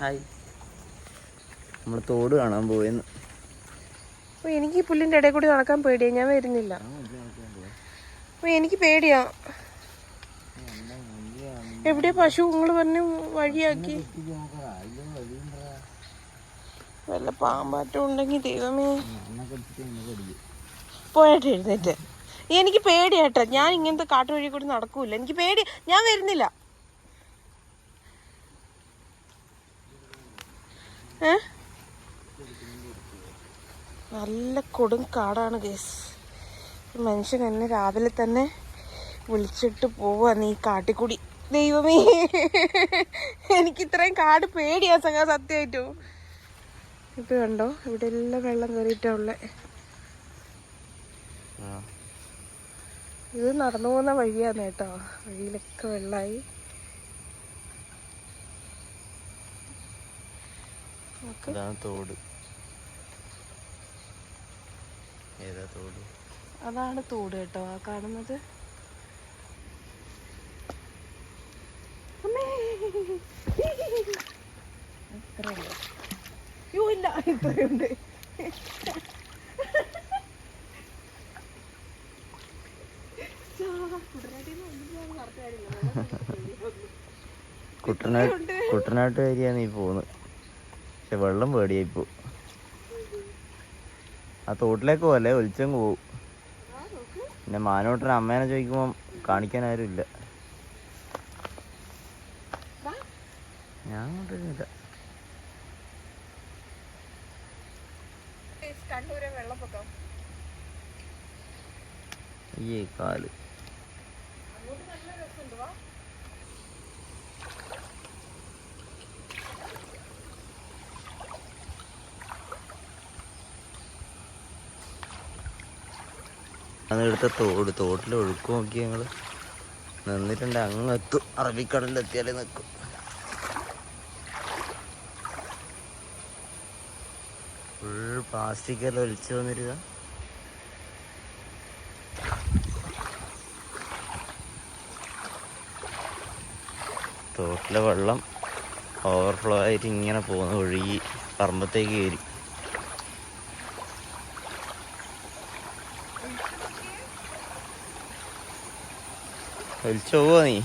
Hi. നമ്മൾ തോട് കാണാൻ പോയെന്ന്. ഓ എനിക്ക് ഈ പുല്ലിന്റെ ഇടയിൽ കൂടി നടക്കാൻ പേടിയാ ഞാൻ വരുന്നില്ല. ഓ എനിക്ക് പേടിയാ. എവിടെ പശു നിങ്ങൾ പറഞ്ഞ് വഴിയാക്കി? വല്ല പാമ്പാറ്റം ഉണ്ടെങ്കിൽ ദൈവമേ. പോയിട്ട് എഴുന്നേറ്റ്. എനിക്ക് പേടിയാട്ടോ ഞാൻ ഇങ്ങനത്തെ കാട്ടുവഴി കൂടി നടക്കൂല. എനിക്ക് പേടി ഞാൻ വരുന്നില്ല. ഏ? നല്ല കൊടും കാടാണ് കേസ് മനുഷ്യൻ എന്നെ രാവിലെ തന്നെ വിളിച്ചിട്ട് പോവാ നീ കാട്ടിക്കൂടി. ദൈവമേ. എനിക്ക് ഇത്രയും കാട് പേടിയാ സഖാ സത്യമായിട്ടും. ഇപ്പൊ കണ്ടോ? ഇവിടെ എല്ലാം വെള്ളം കയറിയിട്ടാ ഉള്ളെ. ഇത് നടന്നു പോകുന്ന വഴിയാണ് കേട്ടോ. വഴിയിലൊക്കെ വെള്ളമായി ഇതാണ് തോട്. ഏതാ തോട്? അതാണ് തോട് കേട്ടോ ആ കാണുന്നത്. അയ്യോ ഇല്ല ഇത്രയുണ്ട്. കുട്ടനാട്ട് കുട്ടനാട്ട് വരിക നീ പോന്ന് പക്ഷെ വെള്ളം പേടിയായിപ്പോ ആ തോട്ടിലേക്ക് പോവല്ലേ? ഒലിച്ചങ്ങ് പോവും. പിന്നെ മാനോട്ടൻ അമ്മേനെ ചോദിക്കുമ്പം കാണിക്കാൻ ആരും ഇല്ല. ഞാൻ ഈ കാൽ. എടുത്ത തോട് തോട്ടിൽ ഒഴുക്ക് നോക്കി ഞങ്ങൾ നിന്നിട്ടുണ്ട് അങ്ങ് എത്തും അറബിക്കടലിൽ എത്തിയാലേ നിൽക്കും ഫുൾ പ്ലാസ്റ്റിക് എല്ലാം ഒലിച്ചു വന്നിരുക. തോട്ടിലെ വെള്ളം ഓവർഫ്ലോ ആയിട്ട് ഇങ്ങനെ പോകുന്ന ഒഴുകി പറമ്പത്തേക്ക് കയറി. ഒലിച്ചു പോവാ നീ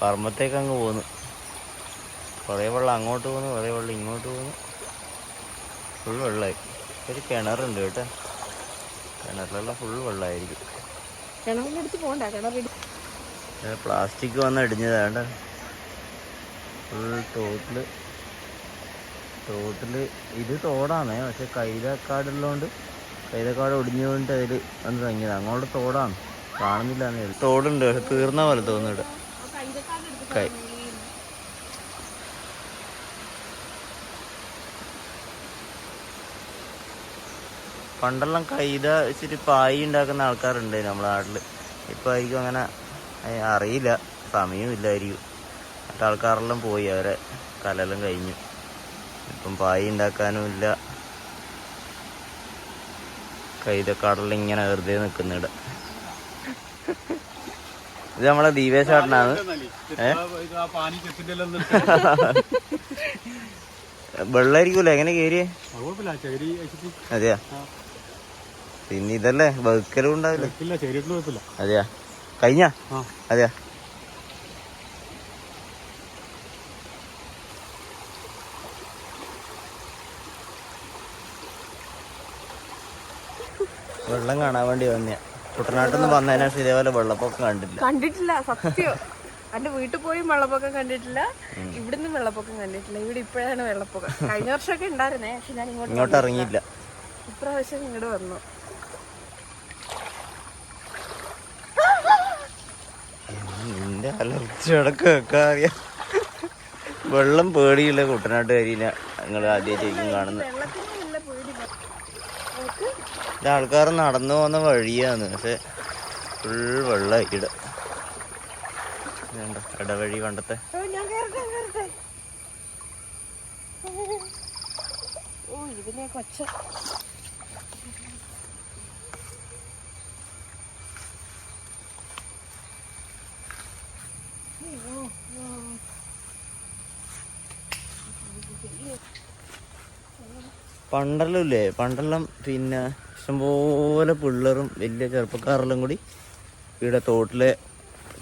പറമ്പത്തേക്ക് അങ്ങ് പോന്നു. കുറേ വെള്ളം അങ്ങോട്ട് പോന്നു കുറേ വെള്ളം ഇങ്ങോട്ട് പോന്നു. ഫുൾ വെള്ളമായി ഒരു കിണറുണ്ട് കേട്ടോ. കിണറിലുള്ള ഫുൾ വെള്ളമായിരിക്കും കിണറിനടുത്ത് പോണ്ട പ്ലാസ്റ്റിക് വന്ന് ഇടിഞ്ഞതാണ് ഫുൾ തോട്ടിൽ തോട്ടിൽ ഇത് തോടാണ് പക്ഷെ കൈതക്കാടുള്ളതുകൊണ്ട് കൈതക്കാട് ഒടിഞ്ഞു പോയിട്ട് അതിൽ വന്ന് തങ്ങിയത്. അങ്ങോട്ട് തോടാണ്. കാണുന്നില്ല തോടുണ്ട് പക്ഷെ തീർന്ന പോലെ തോന്നുന്നുണ്ട് കൈ. പണ്ടെല്ലാം കൈത വെച്ചിട്ട് പായി ഉണ്ടാക്കുന്ന ആൾക്കാരുണ്ട് നമ്മുടെ നാട്ടിൽ ഇപ്പം ആയിരിക്കും അങ്ങനെ അറിയില്ല. സമയവും ഇല്ലായിരിക്കും മറ്റാൾക്കാരെല്ലാം പോയി അവരെ കലെല്ലാം കഴിഞ്ഞു. ഇപ്പം പായ ഉണ്ടാക്കാനും ഇല്ല. കൈതക്കാടെല്ലാം ഇങ്ങനെ വെറുതെ നിൽക്കുന്നിട ഇത് നമ്മളെ ദീപേഷ് ചേട്ടനാണ്. വെള്ളായിരിക്കൂല എങ്ങനെ വെച്ചിട്ട്. അതെയാ? പിന്നെ ഇതല്ലേ? വെക്കലും ഉണ്ടാവില്ല? അതെയാ? കഴിഞ്ഞ? അതെയാ? വെള്ളം കാണാൻ വേണ്ടി വന്നെയാ കുട്ടനാട്ടിൽ നിന്ന് വന്നതിന് ശേഷം ഇതേപോലെ വെള്ളപ്പൊക്കം കണ്ടില്ല കണ്ടിട്ടില്ല സത്യം. എന്റെ വീട്ടിൽ പോയി വെള്ളപ്പൊക്കം കണ്ടിട്ടില്ല. ഇവിടുന്ന് വെള്ളപ്പൊക്കം കണ്ടിട്ടില്ല. ഇവിടെ ഇപ്പോഴാണ് വെള്ളപ്പൊക്കം. കഴിഞ്ഞ വർഷമൊക്കെ ഉണ്ടായിരുന്നേ പക്ഷെ ഞാൻ ഇങ്ങോട്ട് ഇങ്ങോട്ട് ഇറങ്ങിയില്ല. ഇപ്രാവശ്യം ഇങ്ങോട്ട് വന്നു. നിന്റെ അലർജി അടക്കം അറിയാം. വെള്ളം പേടിയില്ല കുട്ടനാട്ടുകാരിയില്ല നിങ്ങൾ ആദ്യമായിട്ടായിരിക്കും കാണുന്നത്. ഇത് ആൾക്കാർ നടന്നു പോകുന്ന വഴിയാണ്. പക്ഷെ ഫുൾ വെള്ളമായി ഇട ഇടവഴി പണ്ടത്തെ പണ്ടല്ലേ പണ്ടെല്ലാം പിന്നെ ഇഷ്ടംപോലെ പിള്ളേറും വലിയ ചെറുപ്പക്കാരെല്ലാം കൂടി ഇവിടെ തോട്ടിലെ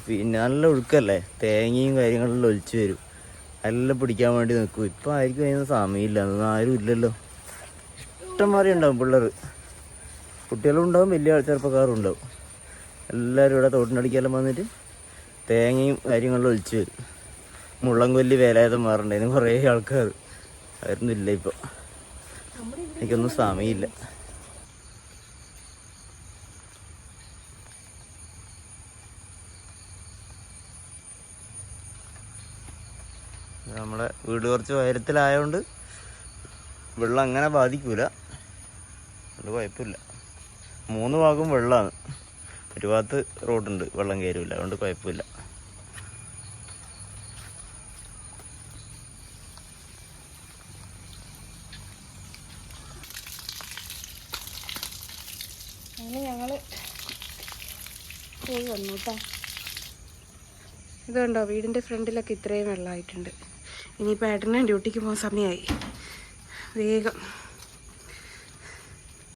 പിന്നെ നല്ല ഒഴുക്കല്ലേ? തേങ്ങയും കാര്യങ്ങളെല്ലാം ഒലിച്ചു വരും. എല്ലാം പിടിക്കാൻ വേണ്ടി നിൽക്കും. ഇപ്പം ആയിരിക്കും അതിന് സമയമില്ല. അതൊന്നും ആരും ഇല്ലല്ലോ. ഇഷ്ടംമാതിരി ഉണ്ടാവും പിള്ളേർ കുട്ടികളും ഉണ്ടാവും വലിയ ചെറുപ്പക്കാരും ഉണ്ടാവും. എല്ലാവരും ഇവിടെ തോട്ടിനടിക്കെല്ലാം വന്നിട്ട് തേങ്ങയും കാര്യങ്ങളിലും ഒലിച്ചു വരും. മുള്ളംകൊല്ലി വേലായുധം മാറണ്ടേന്ന് കുറേ ആൾക്കാർ അവരൊന്നും ഇല്ല ഇപ്പോൾ എനിക്കൊന്നും സമയമില്ല. നമ്മുടെ വീട് കുറച്ച് ഉയരത്തിലായതുകൊണ്ട് വെള്ളം അങ്ങനെ ബാധിക്കൂല. അത് കുഴപ്പമില്ല. മൂന്ന് ഭാഗവും വെള്ളമാണ് ഒരു ഭാഗത്ത് റോഡുണ്ട് വെള്ളം കയറില്ല. അതുകൊണ്ട് കുഴപ്പമില്ല. അങ്ങനെ ഞങ്ങൾ പോയി ഇതുണ്ടോ വീടിന്റെ ഫ്രണ്ടിലൊക്കെ ഇത്രയും വെള്ളമായിട്ടുണ്ട് ഇനിയിപ്പോൾ ഏട്ടനെ ഡ്യൂട്ടിക്ക് പോകാൻ സമയമായി. വേഗം.